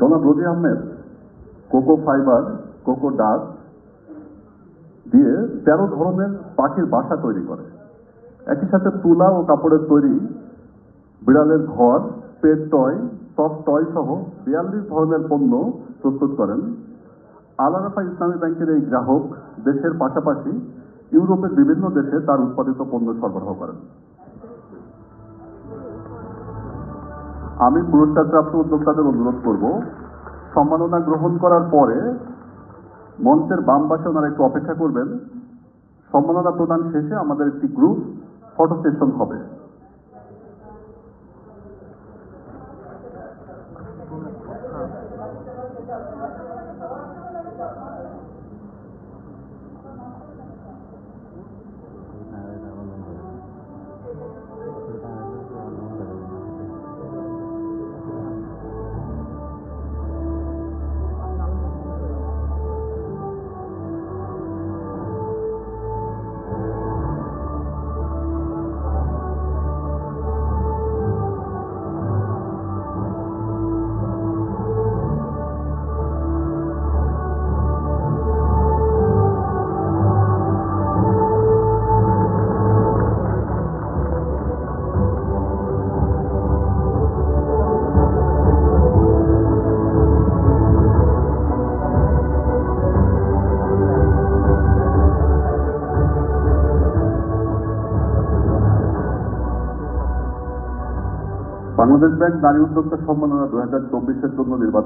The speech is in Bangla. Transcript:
জনাব Rosy Ahmed, coco fibre, coco ডাক দিয়ে তেরো ধরনের পাখির বাসা তৈরি করে। একই সাথে তুলা ও কাপড়ের তৈরি বিড়ালের ঘর, পেট টয় সফট টয় সহ বিয়াল্লিশ ধরনের পণ্য প্রস্তুত করেন। আলারাফা ইসলামী ব্যাংকের এই গ্রাহক দেশের পাশাপাশি ইউরোপের বিভিন্ন দেশে তার উৎপাদিত পণ্য সরবরাহ করেন। আমি পুরস্কারপ্রাপ্ত উদ্যোক্তাদের অনুরোধ করব, সম্মাননা গ্রহণ করার পরে মঞ্চের বাম পাশে ওনারা একটু অপেক্ষা করবেন। সম্মাননা প্রদান শেষে আমাদের একটি গ্রুপ ফটো সেশন হবে। বাংলাদেশ ব্যাংক নারী উদ্যোক্তা সম্মাননা দু হাজার চব্বিশের জন্য নির্বাচন